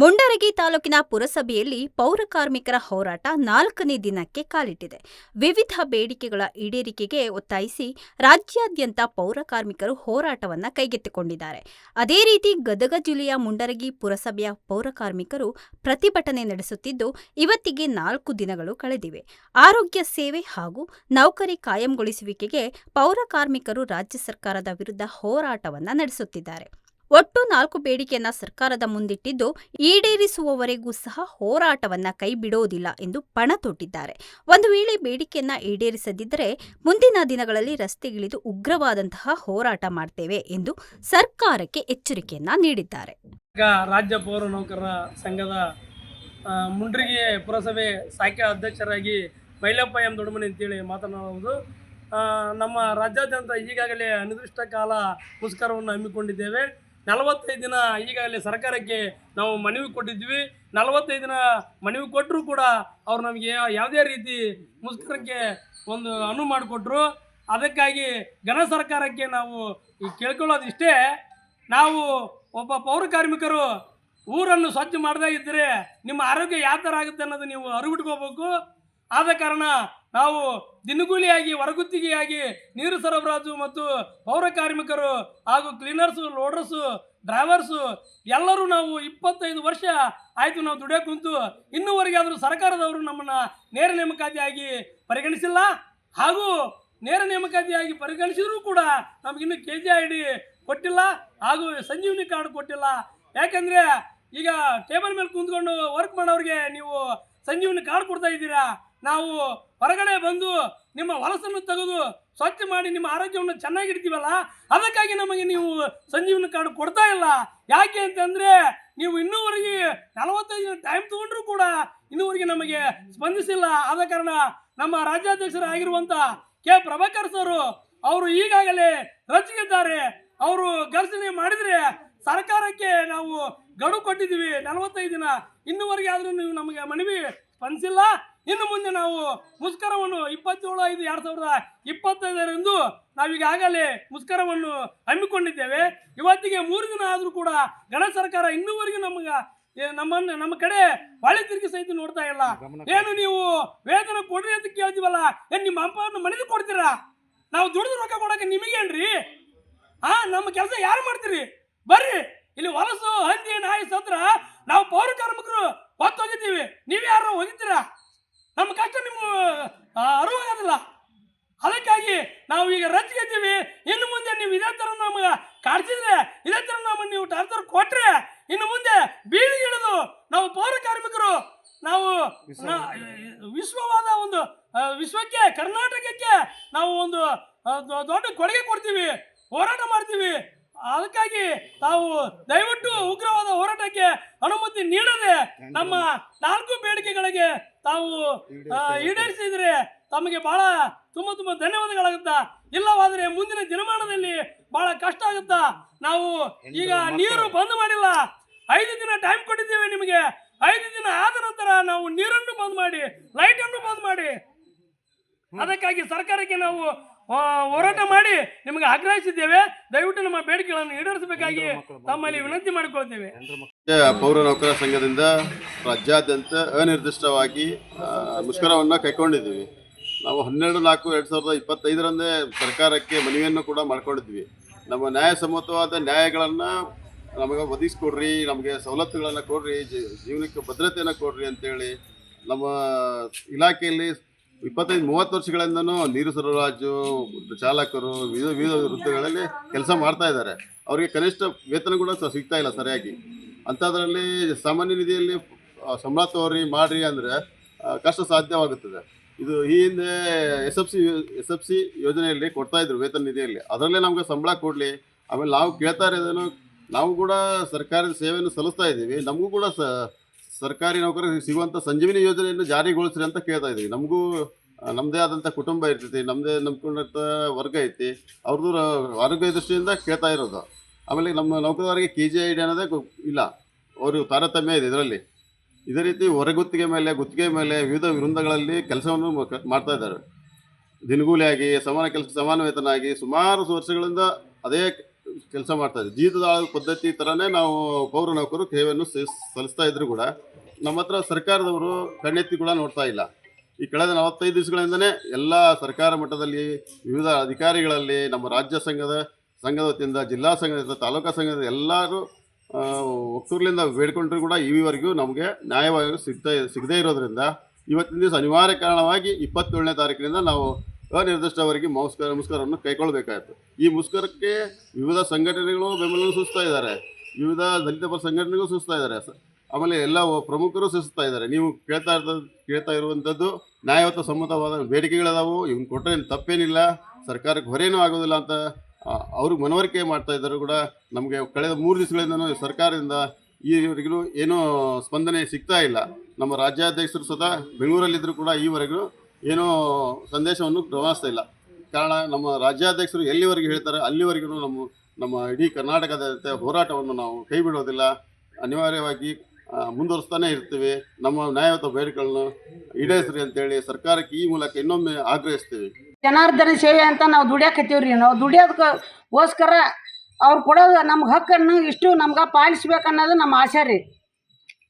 ಮುಂಡರಗಿ ತಾಲೂಕಿನ ಪುರಸಭೆಯಲ್ಲಿ ಪೌರ ಕಾರ್ಮಿಕರ ಹೋರಾಟ ನಾಲ್ಕನೇ ದಿನಕ್ಕೆ ಕಾಲಿಟ್ಟಿದೆ. ವಿವಿಧ ಬೇಡಿಕೆಗಳ ಈಡೇರಿಕೆಗೆ ಒತ್ತಾಯಿಸಿ ರಾಜ್ಯಾದ್ಯಂತ ಪೌರ ಕಾರ್ಮಿಕರು ಹೋರಾಟವನ್ನ ಕೈಗೆತ್ತಿಕೊಂಡಿದ್ದಾರೆ. ಅದೇ ರೀತಿ ಗದಗ ಜಿಲ್ಲೆಯ ಮುಂಡರಗಿ ಪುರಸಭೆಯ ಪೌರ ಕಾರ್ಮಿಕರು ಪ್ರತಿಭಟನೆ ನಡೆಸುತ್ತಿದ್ದು, ಇವತ್ತಿಗೆ ನಾಲ್ಕು ದಿನಗಳು ಕಳೆದಿವೆ. ಆರೋಗ್ಯ ಸೇವೆ ಹಾಗೂ ನೌಕರಿ ಕಾಯಂಗೊಳಿಸುವಿಕೆಗೆ ಪೌರ ಕಾರ್ಮಿಕರು ರಾಜ್ಯ ಸರ್ಕಾರದ ವಿರುದ್ಧ ಹೋರಾಟವನ್ನು ನಡೆಸುತ್ತಿದ್ದಾರೆ. ಒಟ್ಟು ನಾಲ್ಕು ಬೇಡಿಕೆಯನ್ನ ಸರ್ಕಾರದ ಮುಂದಿಟ್ಟಿದ್ದು ಈಡೇರಿಸುವವರೆಗೂ ಸಹ ಹೋರಾಟವನ್ನ ಕೈ ಬಿಡೋದಿಲ್ಲ ಎಂದು ಪಣ ತೊಟ್ಟಿದ್ದಾರೆ. ಒಂದು ವೇಳೆ ಬೇಡಿಕೆಯನ್ನ ಈಡೇರಿಸದಿದ್ದರೆ ಮುಂದಿನ ದಿನಗಳಲ್ಲಿ ರಸ್ತೆಗಿಳಿದು ಉಗ್ರವಾದಂತಹ ಹೋರಾಟ ಮಾಡ್ತೇವೆ ಎಂದು ಸರ್ಕಾರಕ್ಕೆ ಎಚ್ಚರಿಕೆಯನ್ನ ನೀಡಿದ್ದಾರೆ. ರಾಜ್ಯ ಪೌರ ನೌಕರರ ಸಂಘದ ಮುಂಡ್ರಿಗೆ ಪುರಸಭೆ ಶಾಖೆ ಅಧ್ಯಕ್ಷರಾಗಿ ಮೈಲಪ್ಪ ಎಂ ದೊಡ್ಡಮನಿ ಅಂತೇಳಿ ಮಾತನಾಡುವುದು. ನಮ್ಮ ರಾಜ್ಯಾದ್ಯಂತ ಈಗಾಗಲೇ ಅನಿರ್ದಿಷ್ಟ ಕಾಲ ಮುಷ್ಕರವನ್ನು ಹಮ್ಮಿಕೊಂಡಿದ್ದೇವೆ. ನಲವತ್ತೈದು ದಿನ ಈಗಾಗಲೇ ಸರ್ಕಾರಕ್ಕೆ ನಾವು ಮನವಿ ಕೊಟ್ಟಿದ್ವಿ ನಲವತ್ತೈದು ದಿನ ಮನವಿ ಕೊಟ್ಟರೂ ಕೂಡ ಅವ್ರು ನಮಗೆ ಯಾವುದೇ ರೀತಿ ಮುಷ್ಕರಕ್ಕೆ ಒಂದು ಅನುವು ಮಾಡಿಕೊಟ್ರು. ಅದಕ್ಕಾಗಿ ಘನ ಸರ್ಕಾರಕ್ಕೆ ನಾವು ಕೇಳ್ಕೊಳ್ಳೋದು ಇಷ್ಟೇ ನಾವು ಒಬ್ಬ ಪೌರ ಕಾರ್ಮಿಕರು ಊರನ್ನು ಸ್ವಚ್ಛ ಮಾಡದೇ ಇದ್ದರೆ ನಿಮ್ಮ ಆರೋಗ್ಯ ಯಾವ ಥರ ಆಗುತ್ತೆ ಅನ್ನೋದು ನೀವು ಅರಿವಿಟ್ಕೋಬೇಕು. ಆದ ಕಾರಣ ನಾವು ದಿನಗೂಲಿಯಾಗಿ, ಹೊರಗುತ್ತಿಗೆಯಾಗಿ ನೀರು ಸರಬರಾಜು ಮತ್ತು ಪೌರ ಕಾರ್ಮಿಕರು ಹಾಗೂ ಕ್ಲೀನರ್ಸು ಲೋಡರ್ಸು ಡ್ರೈವರ್ಸು ಎಲ್ಲರೂ ನಾವು ಇಪ್ಪತ್ತೈದು ವರ್ಷ ಆಯಿತು ನಾವು ದುಡಿಯೋ ಕುಂತು, ಇನ್ನೂವರೆಗೆ ಆದರೂ ಸರ್ಕಾರದವರು ನಮ್ಮನ್ನು ನೇರ ನೇಮಕಾತಿಯಾಗಿ ಪರಿಗಣಿಸಿಲ್ಲ. ಹಾಗೂ ನೇರ ನೇಮಕಾತಿಯಾಗಿ ಪರಿಗಣಿಸಿದರೂ ಕೂಡ ನಮಗಿನ್ನೂ ಕೆ ಜಿ ಐ ಡಿ ಕೊಟ್ಟಿಲ್ಲ, ಹಾಗೂ ಸಂಜೀವನಿ ಕಾರ್ಡ್ ಕೊಟ್ಟಿಲ್ಲ. ಯಾಕೆಂದರೆ ಈಗ ಟೇಬಲ್ ಮೇಲೆ ಕುಂತ್ಕೊಂಡು ವರ್ಕ್ ಮಾಡೋರಿಗೆ ನೀವು ಸಂಜೀವನಿ ಕಾರ್ಡ್ ಕೊಡ್ತಾ ಇದ್ದೀರಾ? ನಾವು ಹೊರಗಡೆ ಬಂದು ನಿಮ್ಮ ಹೊಲಸನ್ನು ತೆಗೆದು ಸ್ವಚ್ಛ ಮಾಡಿ ನಿಮ್ಮ ಆರೋಗ್ಯವನ್ನು ಚೆನ್ನಾಗಿಡ್ತೀವಲ್ಲ? ಅದಕ್ಕಾಗಿ ನಮಗೆ ನೀವು ಸಂಜೀವನ ಕಾರ್ಡ್ ಕೊಡ್ತಾ ಇಲ್ಲ. ಯಾಕೆ ಅಂತಂದರೆ ನೀವು ಇನ್ನೂವರೆಗೆ ನಲವತ್ತೈದು ದಿನ ಟೈಮ್ ತೊಗೊಂಡ್ರೂ ಕೂಡ ಇನ್ನೂವರೆಗೆ ನಮಗೆ ಸ್ಪಂದಿಸಿಲ್ಲ. ಆದ ಕಾರಣ ನಮ್ಮ ರಾಜ್ಯಾಧ್ಯಕ್ಷರಾಗಿರುವಂಥ ಕೆ. ಪ್ರಭಾಕರ್ ಸರ್ ಅವರು ಈಗಾಗಲೇ ರಚಿಸಿದ್ದಾರೆ. ಅವರು ಘರ್ಷಣೆ ಮಾಡಿದರೆ ಸರ್ಕಾರಕ್ಕೆ ನಾವು ಗಡು ಕೊಟ್ಟಿದ್ದೀವಿ. ನಲವತ್ತೈದು ದಿನ ಇನ್ನೂವರೆಗೆ ಆದರೂ ನೀವು ನಮಗೆ ಮನವಿ ಸ್ಪಂದಿಸಿಲ್ಲ. ಇನ್ನು ಮುಂದೆ ನಾವು ಮುಷ್ಕರವನ್ನು ಇಪ್ಪತ್ತೇಳು ಐದು ಎರಡು ಸಾವಿರದ ಇಪ್ಪತ್ತೈದರಂದು ನಾವೀಗಾಗಲೇ ಮುಷ್ಕರವನ್ನು ಹಮ್ಮಿಕೊಂಡಿದ್ದೇವೆ. ಇವತ್ತಿಗೆ ಮೂರು ದಿನ ಆದರೂ ಕೂಡ ಗಣ ಸರ್ಕಾರ ಇನ್ನೂವರೆಗೂ ನಮಗೆ ನಮ್ಮನ್ನು ನಮ್ಮ ಕಡೆ ಬಾಳೆ ತಿರುಗಿ ಸಹಿತ ನೋಡ್ತಾ ಇಲ್ಲ. ಏನು ನೀವು ವೇತನ ಕೊಡ್ರಿ ಅಂತ ಕೇಳ್ತೀವಲ್ಲ ಏನು ನಿಮ್ಮ ಅಪ್ಪವನ್ನು ಮನೆಗೆ ಕೊಡ್ತೀರಾ? ನಾವು ದುಡಿದು ರೊಕ್ಕ ಕೊಡಕ್ಕೆ ನಿಮಗೇನ್ರಿ ಆ ನಮ್ಮ ಕೆಲಸ ಯಾರು ಮಾಡ್ತೀರಿ? ಬರ್ರಿ ಇಲ್ಲಿ ಹೊಲಸು ಹಂದಿ ನಾಯಿ ಸತ್ರ ನಾವು ಪೌರ ಕಾರ್ಮಿಕರು ಹೊತ್ತು ಹೋಗಿದ್ದೀವಿ ನೀವು ಯಾರು ಹೋಗಿದ್ದೀರಾ ನಮ್ಮ ಕಷ್ಟ ನಿಮ್ಮ ಅರಿವಾಗೋದಿಲ್ಲ ಅದಕ್ಕಾಗಿ ನಾವು ಈಗ ರಚಿಗೆದ್ದೀವಿ ಇನ್ನು ಮುಂದೆ ನೀವು ಇದೇ ಥರ ನಮಗೆ ಕಾಡ್ಸಿದ್ರೆ, ಇದೇ ಥರ ನಮಗೆ ನೀವು ಟಾರ್ಚರ್ ಕೊಟ್ಟರೆ ಇನ್ನು ಮುಂದೆ ಬೀಳಿ ಇಳಿದು ನಾವು ಪೌರ ಕಾರ್ಮಿಕರು, ನಾವು ವಿಶ್ವವಾದ ಒಂದು ವಿಶ್ವಕ್ಕೆ, ಕರ್ನಾಟಕಕ್ಕೆ ನಾವು ಒಂದು ದೊಡ್ಡ ಕೊಡುಗೆ ಕೊಡ್ತೀವಿ, ಹೋರಾಟ ಮಾಡ್ತೀವಿ. ಅದಕ್ಕಾಗಿ ತಾವು ದಯವಿಟ್ಟು ಉಗ್ರವಾದ ಹೋರಾಟಕ್ಕೆ ಅನುಮತಿ ನೀಡದೆ ನಮ್ಮ ನಾಲ್ಕು ಬೇಡಿಕೆಗಳಿಗೆ ತಾವು ಈಡೇರಿಸಿದರೆ ತಮಗೆ ಬಹಳ ತುಂಬ ತುಂಬ ಧನ್ಯವಾದಗಳಾಗುತ್ತಾ? ಇಲ್ಲವಾದರೆ ಮುಂದಿನ ದಿನಮಾನದಲ್ಲಿ ಬಹಳ ಕಷ್ಟ ಆಗುತ್ತಾ? ನಾವು ಈಗ ನೀರು ಬಂದ್ ಮಾಡಿಲ್ಲ. ಐದು ದಿನ ಟೈಮ್ ಕೊಟ್ಟಿದ್ದೇವೆ ನಿಮಗೆ. ಐದು ದಿನ ಆದ ನಂತರ ನಾವು ನೀರನ್ನು ಬಂದ್ ಮಾಡಿ ಲೈಟನ್ನು ಬಂದ್ ಮಾಡಿ. ಅದಕ್ಕಾಗಿ ಸರ್ಕಾರಕ್ಕೆ ನಾವು ಹೋರಾಟ ಮಾಡಿ ನಿಮಗೆ ಆಗ್ರಹಿಸಿದ್ದೇವೆ. ದಯವಿಟ್ಟು ನಮ್ಮ ಬೇಡಿಕೆಗಳನ್ನು ಈಡೇರಿಸಬೇಕಾಗಿ ತಮ್ಮಲ್ಲಿ ವಿನಂತಿ ಮಾಡಿಕೊಳ್ತೇವೆ. ಪೌರ ನೌಕರ ಸಂಘದಿಂದ ರಾಜ್ಯಾದ್ಯಂತ ಅನಿರ್ದಿಷ್ಟವಾಗಿ ಮುಷ್ಕರವನ್ನು ಕೈಕೊಂಡಿದ್ದೀವಿ. ನಾವು ಹನ್ನೆರಡು ನಾಲ್ಕು ಎರಡು ಸಾವಿರದ ಇಪ್ಪತ್ತೈದರಂದೇ ಸರ್ಕಾರಕ್ಕೆ ಮನವಿಯನ್ನು ಕೂಡ ಮಾಡ್ಕೊಂಡಿದ್ವಿ ನಮ್ಮ ನ್ಯಾಯಸಮ್ಮತವಾದ ನ್ಯಾಯಗಳನ್ನು ನಮಗೆ ಒದಗಿಸ್ಕೊಡ್ರಿ ನಮಗೆ ಸವಲತ್ತುಗಳನ್ನು ಕೊಡ್ರಿ ಜೀ- ಜೀವನಕ್ಕೆ ಭದ್ರತೆಯನ್ನು ಕೊಡ್ರಿ ಅಂತೇಳಿ ನಮ್ಮ ಇಲಾಖೆಯಲ್ಲಿ ಇಪ್ಪತ್ತೈದು, ಮೂವತ್ತು ವರ್ಷಗಳಿಂದನೂ ನೀರು ಸರಬರಾಜು, ಚಾಲಕರು, ವಿವಿಧ ವಿವಿಧ ವೃತ್ತಿಗಳಲ್ಲಿ ಕೆಲಸ ಮಾಡ್ತಾ ಇದ್ದಾರೆ. ಅವರಿಗೆ ಕನಿಷ್ಠ ವೇತನ ಕೂಡ ಸಿಗ್ತಾ ಇಲ್ಲ ಸರಿಯಾಗಿ. ಅಂಥದ್ರಲ್ಲಿ ಸಾಮಾನ್ಯ ನಿಧಿಯಲ್ಲಿ ಸಂಬಳ ತೋರಿ ಮಾಡಿರಿ ಅಂದರೆ ಕಷ್ಟ ಸಾಧ್ಯವಾಗುತ್ತದೆ. ಇದು ಈ ಹಿಂದೆ S F C S F C ಯೋಜನೆಯಲ್ಲಿ ಕೊಡ್ತಾ ಇದ್ರು ವೇತನ ನಿಧಿಯಲ್ಲಿ. ಅದರಲ್ಲೇ ನಮಗೆ ಸಂಬಳ ಕೊಡಲಿ. ಆಮೇಲೆ ನಾವು ಕೇಳ್ತಾ ಇರೋದೇನು, ನಾವು ಕೂಡ ಸರ್ಕಾರದ ಸೇವೆಯನ್ನು ಸಲ್ಲಿಸ್ತಾ ಇದ್ದೀವಿ. ನಮಗೂ ಕೂಡ ಸ ಸರ್ಕಾರಿ ನೌಕರರಿಗೆ ಸಿಗುವಂಥ ಸಂಜೀವಿನಿ ಯೋಜನೆಯನ್ನು ಜಾರಿಗೊಳಿಸ್ರಿ ಅಂತ ಕೇಳ್ತಾ ಇದ್ದೀವಿ. ನಮಗೂ ನಮ್ಮದೇ ಆದಂಥ ಕುಟುಂಬ ಇರ್ತೈತಿ ನಮ್ಮದೇ ನಂಬ್ಕೊಂಡಂಥ ವರ್ಗ ಐತಿ, ಅವ್ರದ್ದು ಆರೋಗ್ಯ ದೃಷ್ಟಿಯಿಂದ ಕೇಳ್ತಾ ಇರೋದು. ಆಮೇಲೆ ನಮ್ಮ ನೌಕರರಿಗೆ ಕೆ ಜಿ ಐ ಡಿ ಅನ್ನೋದೇ ಇಲ್ಲ, ಅವರು ತಾರತಮ್ಯ ಇದೆ ಇದರಲ್ಲಿ. ಇದೇ ರೀತಿ ಹೊರಗುತ್ತಿಗೆ ಮೇಲೆ, ಗುತ್ತಿಗೆ ಮೇಲೆ ವಿವಿಧ ವೃಂದಗಳಲ್ಲಿ ಕೆಲಸವನ್ನು ಮಾಡ್ತಾ ಇದ್ದಾರೆ. ದಿನಗೂಲಿಯಾಗಿ, ಸಮಾನ ಕೆಲಸ, ಸಮಾನ ವೇತನ ಆಗಿ ಸುಮಾರು ವರ್ಷಗಳಿಂದ ಅದೇ ಕೆಲಸ ಮಾಡ್ತಾ ಇದ್ದೀವಿ ಜೀತದ ಪದ್ಧತಿ ಥರನೇ ನಾವು ಪೌರ ನೌಕರು ಸೇವೆಯನ್ನು ಸಲ್ಲಿಸ್- ಸಲ್ಲಿಸ್ತಾ ಇದ್ರು ಕೂಡ ನಮ್ಮ ಹತ್ರ ಸರ್ಕಾರದವರು ಕಣ್ಣೆತ್ತಿ ಕೂಡ ನೋಡ್ತಾ ಇಲ್ಲ. ಈ ಕಳೆದ ನಲವತ್ತೈದು ದಿವಸಗಳಿಂದನೇ ಎಲ್ಲ ಸರ್ಕಾರ ಮಟ್ಟದಲ್ಲಿ ವಿವಿಧ ಅಧಿಕಾರಿಗಳಲ್ಲಿ ನಮ್ಮ ರಾಜ್ಯ ಸಂಘದ ಸಂಘದ ವತಿಯಿಂದ, ಜಿಲ್ಲಾ ಸಂಘದಿಂದ ತಾಲೂಕಾ ಸಂಘದ ಎಲ್ಲರೂ ಒಕ್ಕೂರ್ಲಿಂದ ಬೇಡ್ಕೊಂಡ್ರೂ ಕೂಡ ಈವರೆಗೂ ನಮಗೆ ನ್ಯಾಯವಾಗಿ ಸಿಗ್ತಾ, ಸಿಗದೇ ಇರೋದ್ರಿಂದ ಇವತ್ತಿನ ದಿವಸ ಅನಿವಾರ್ಯ ಕಾರಣವಾಗಿ ಇಪ್ಪತ್ತೇಳನೇ ತಾರೀಕಿನಿಂದ ನಾವು ಅನಿರ್ದಿಷ್ಟವರೆಗೆ ಮುಸ್ಕರ ಮುಸ್ಕರವನ್ನು ಕೈಗೊಳ್ಳಬೇಕಾಯಿತು. ಈ ಮುಸ್ಕರಕ್ಕೆ ವಿವಿಧ ಸಂಘಟನೆಗಳು ಬೆಂಬಲ ಸೂಚಿಸ್ತಾ ಇದ್ದಾರೆ. ವಿವಿಧ ದಲಿತ ಪರ ಸಂಘಟನೆಗಳು ಸೂಚಿಸ್ತಾ ಇದ್ದಾರೆ. ಆಮೇಲೆ ಎಲ್ಲ ಪ್ರಮುಖರು ಸೂಚಿಸ್ತಾ ಇದ್ದಾರೆ. ನೀವು ಕೇಳ್ತಾ ಇರ್ತ ಕೇಳ್ತಾ ಇರುವಂಥದ್ದು ನ್ಯಾಯಯುತ ಸಮ್ಮತವಾದ ಬೇಡಿಕೆಗಳದಾವು. ಇವ್ನು ಕೊಟ್ಟರೆ ತಪ್ಪೇನಿಲ್ಲ. ಸರ್ಕಾರಕ್ಕೆ ಹೊರೇನೂ ಆಗೋದಿಲ್ಲ ಅಂತ ಅವ್ರಿಗೆ ಮನವರಿಕೆ ಮಾಡ್ತಾ ಇದ್ದರೂ ಕೂಡ ನಮಗೆ ಕಳೆದ ಮೂರು ದಿವಸಗಳಿಂದನೂ ಸರ್ಕಾರದಿಂದ ಈವರೆಗೂ ಏನೂ ಸ್ಪಂದನೆ ಸಿಗ್ತಾ ಇಲ್ಲ. ನಮ್ಮ ರಾಜ್ಯಾಧ್ಯಕ್ಷರು ಸದಾ ಬೆಂಗಳೂರಲ್ಲಿದ್ದರೂ ಕೂಡ ಈವರೆಗೂ ಏನೂ ಸಂದೇಶವನ್ನು ರವಾನಿಸ್ತಾ ಇಲ್ಲ. ಕಾರಣ ನಮ್ಮ ರಾಜ್ಯಾಧ್ಯಕ್ಷರು ಎಲ್ಲಿವರೆಗೆ ಹೇಳ್ತಾರೆ, ಅಲ್ಲಿವರೆಗೂ ನಮ್ಮ ನಮ್ಮ ಇಡೀ ಕರ್ನಾಟಕದ ಹೋರಾಟವನ್ನು ನಾವು ಕೈ ಬಿಡೋದಿಲ್ಲ ಅನಿವಾರ್ಯವಾಗಿ ಮುಂದುವರಿಸ್ತಾನೆ ಇರ್ತೀವಿ. ನಮ್ಮ ನ್ಯಾಯಯುತ ಬೇಡಿಕೆಗಳನ್ನು ಈಡೇರಿಸ್ರಿ ಅಂತೇಳಿ ಸರ್ಕಾರಕ್ಕೆ ಈ ಮೂಲಕ ಇನ್ನೊಮ್ಮೆ ಆಗ್ರಹಿಸ್ತೀವಿ. ಜನಾರ್ದನ ಸೇವೆ ಅಂತ ನಾವು ದುಡಿಯಾಕತ್ತೀವ್ರಿ ನಾವು ದುಡಿಯೋದಕ್ಕೋಸ್ಕರ ಅವ್ರು ಕೊಡೋದು ನಮ್ಗೆ ಹಕ್ಕನ್ನು ಇಷ್ಟು ನಮ್ಗೆ ಪಾಲಿಸ್ಬೇಕನ್ನೋದು ನಮ್ಮ ಆಸೆ ರೀ.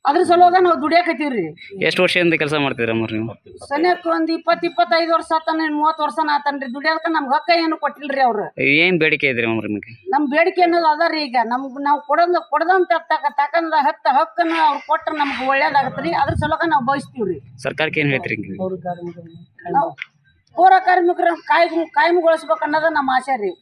ಅದ್ರ ಸಲುವಾಗ ನಾವು ದುಡಿಯಾಕತ್ತೀವ್ರಿ. ಎಷ್ಟು ವರ್ಷದಿಂದ ಕೆಲಸ ಮಾಡ್ತಿದ್ರಮ್ಮ ನೀವು? ಒಂದ್ ಒಂದು ಇಪ್ಪತ್ತು ಇಪ್ಪತ್ತೈದು ವರ್ಷ ಆತನ ಮೂವತ್ತು ವರ್ಷನ ಆತನ್ರಿ. ದುಡಿಯೋದಕ್ಕೆ ನಮ್ಗೆ ಹಕ್ಕ ಏನು ಕೊಟ್ಟಿಲ್ರಿ ಅವ್ರು. ಏನು ಬೇಡಿಕೆ ಇದ್ರಿ ನಿಮ್ಗೆ ನಿಮಗೆ? ನಮ್ಮ ಬೇಡಿಕೆ ಅನ್ನೋದು ಅದ ರೀ ಈಗ. ನಮ್ಗೆ ನಾವು ಕೊಡೋದ್ ಕೊಡದಂತ ತಕ ತಕಂದ ಹತ್ತ ಹಕ್ಕನ್ನ ಅವ್ರು ಕೊಟ್ರೆ ನಮ್ಗೆ ಒಳ್ಳೇದಾಗತ್ತೆ ರೀ ಅದ್ರ ಸಲುವಾಗ ನಾವು ಬಯಸ್ತೀವ್ರಿ. ಸರ್ಕಾರಕ್ಕೆ ಏನು ಹೇಳ್ತೀರಿ ಹಿಂಗೆ ನಾವು ಪೌರ ಕಾರ್ಮಿಕರ ಕಾಯ್ಮು ಕಾಯಂಗೊಳಿಸ್ಬೇಕು ಅನ್ನೋದು ನಮ್ಮ ಆಶೆ ರೀ.